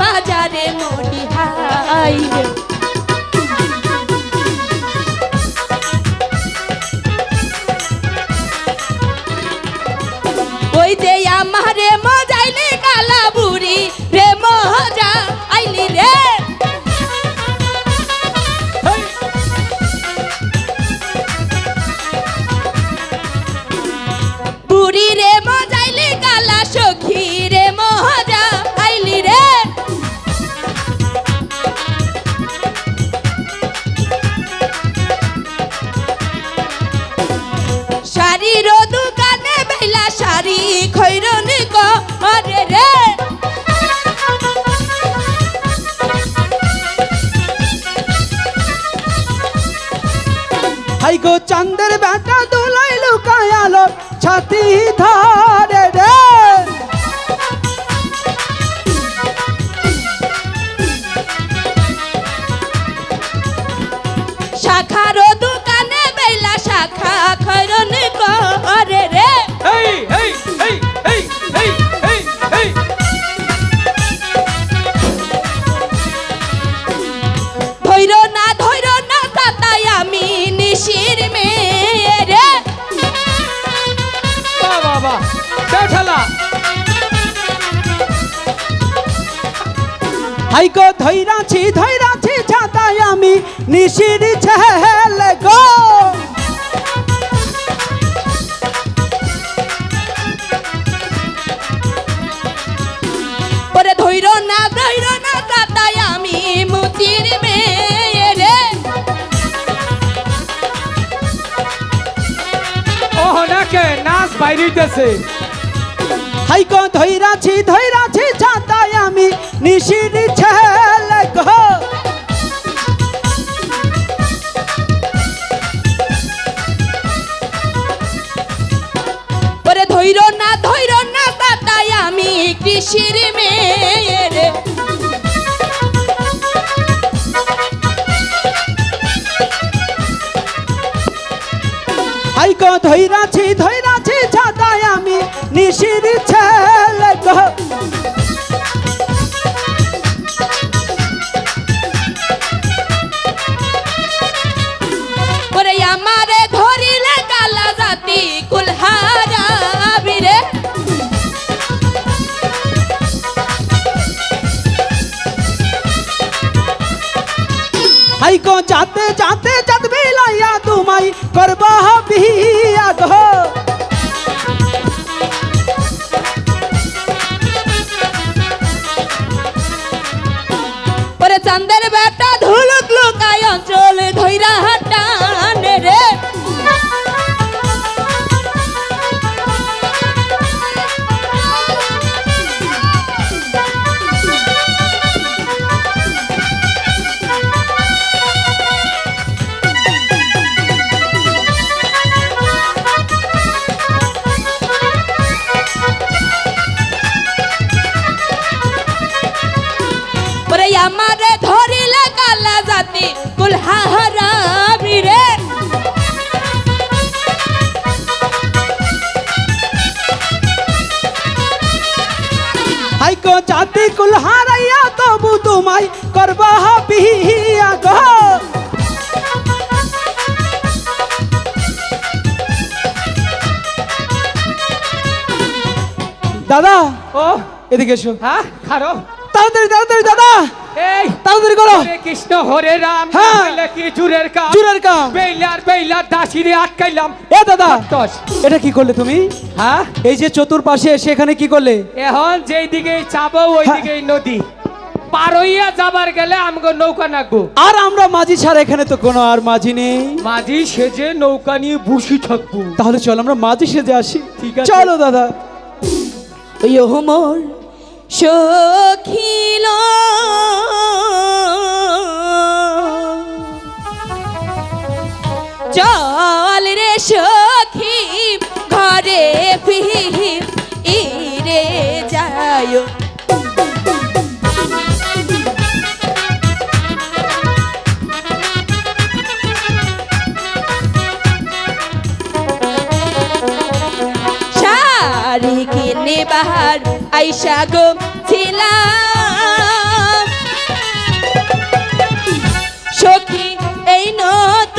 বাজারে মরি high high গো ধৈরাছি ধৈরাছি ছাতায় আমি নিশির ছেলে গো। ওরে ধৈর না ধৈর না তাতাই আমি মুচির মেয়ে রে। ওহ নাকে নাচ বাইরিতেছে হাই গো ধৈরাছি ধৈরাছি ছাতায় আমি নিশির ছেলে গো। ওরে ধৈর না ধৈর না তাতাই আমি কৃষির মেয়ে রে। হাই গো ধৈরাছি ধৈরাছি ছাতায় আমি নিশির হাই গো যাতে যাতে যাত বিলাইয়া তোমায় করবা বিয়া গো জাতি কুলহারা বিরে হাই গো জাতি কুল হারাইয়া তবু তোমায় করবা বিয়া গো। দাদা ও। এদিকে এসো। হ্যাঁ খারো তাড়াতাড়ি তাড়াতাড়ি দাদা। এই তাড়াতাড়ি করো। কৃষ্ণ হরে রাম হ্যাঁ। কি জুরের কাম? জুরের কাম। Baylor Baylor দাসিরে আটকাইলাম। এ দাদা দশ। এটা কি করলে তুমি? হ্যাঁ? এই যে চতুর্পাশে এসে এখানে কি করলে? এখন যেই দিকে চাবো ওই হ্যাঁ। দিকেই নদী। পার হইয়া যাবার গেলে আমাকে নৌকা নাগবো। আর আমরা মাঝি ছাড়া এখানে তো কোনো আর মাঝি নেই। মাঝি সেজে নৌকা নিয়ে বসে থাকব। তাহলে চল আমরা মাঝি সেজে আসি। ঠিক আছে। চলো দাদা। ওই মোর সখিল। চল রে সখী। বাহার আইসা গো ছিলাম। সখী, এই নত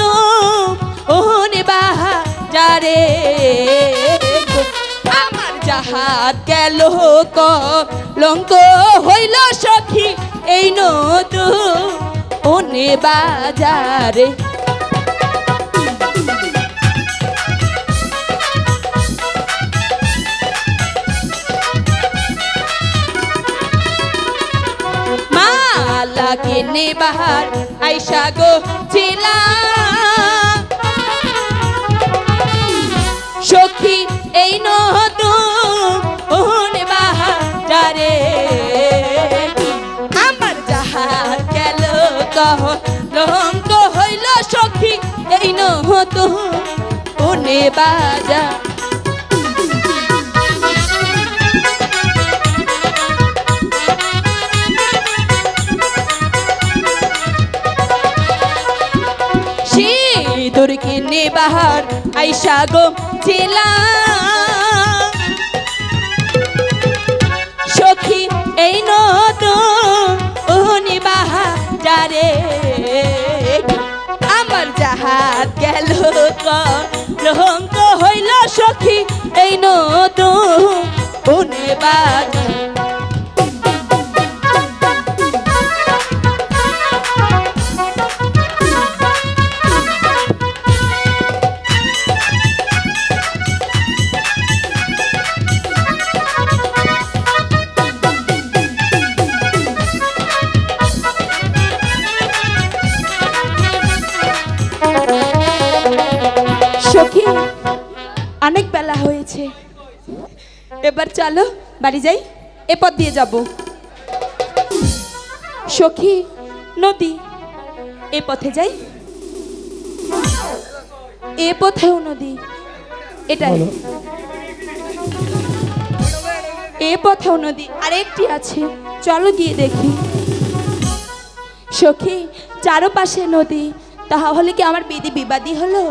ওহনে বাহারে আমার জাহাজ গেল লঙ্ক হইল সখী, এই নত ওনে বাজারে মালা কিনে বাহার আইসা গো চিলা সখী, এই ওহনে বাহারে আমার যাহার গেল কহ লঙ্ক হইল সখী, এই ওনে বাজা সিঁদুর কিনে বাহার আইসা গো চিলা সখী, এই নতুন ওহনি বাহারে আমার জাহাজ গেল রহঙ্ক হইল সখী, এই ওনে বাজারে হয়েছে এবার চলো বাড়ি যাই এ পথ দিয়ে যাব। সখী নদী এ পথে যাই। এ পথেও নদী এটাই। এ পথেও নদী আরেকটি আছে চলো গিয়ে দেখি। সখী চারপাশে নদী তাহলে কি আমার বিধি বিবাদী হলো?